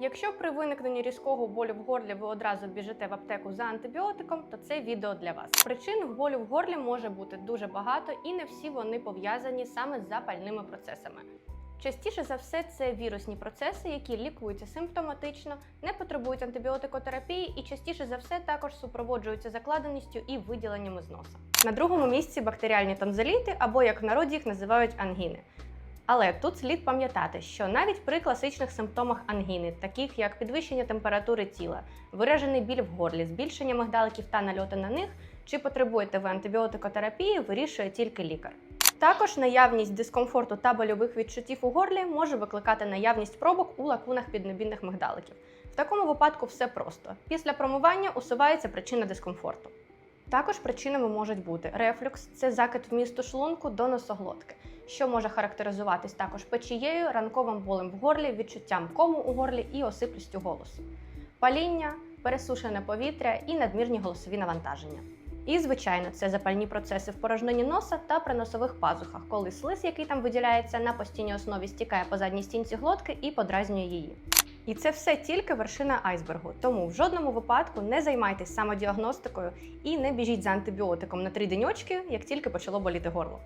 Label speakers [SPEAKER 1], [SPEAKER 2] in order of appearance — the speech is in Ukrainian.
[SPEAKER 1] Якщо при виникненні різкого болю в горлі ви одразу біжите в аптеку за антибіотиком, то це відео для вас. Причин болю в горлі може бути дуже багато, і не всі вони пов'язані саме з запальними процесами. Частіше за все, це вірусні процеси, які лікуються симптоматично, не потребують антибіотикотерапії і частіше за все також супроводжуються закладеністю і виділеннями з носа. На другому місці бактеріальні тонзиліти, або як в народі їх називають ангіни. Але тут слід пам'ятати, що навіть при класичних симптомах ангіни, таких як підвищення температури тіла, виражений біль в горлі, збільшення мигдаликів та нальоти на них, чи потребуєте ви антибіотикотерапії, вирішує тільки лікар. Також наявність дискомфорту та больових відчуттів у горлі може викликати наявність пробок у лакунах піднебінних мигдаликів. В такому випадку все просто. Після промивання усувається причина дискомфорту. Також причинами можуть бути рефлюкс це закид вмісту шлунку до носоглотки, що може характеризуватись також печією, ранковим болем в горлі, відчуттям кому у горлі і осиплістю голосу, паління, пересушене повітря і надмірні голосові навантаження. І, звичайно, це запальні процеси в порожнині носа та при носових пазухах, коли слиз, який там виділяється на постійній основі, стікає по задній стінці глотки і подразнює її. І це все тільки вершина айсбергу. Тому в жодному випадку не займайтесь самодіагностикою і не біжіть за антибіотиком на три деньочки, як тільки почало боліти горло.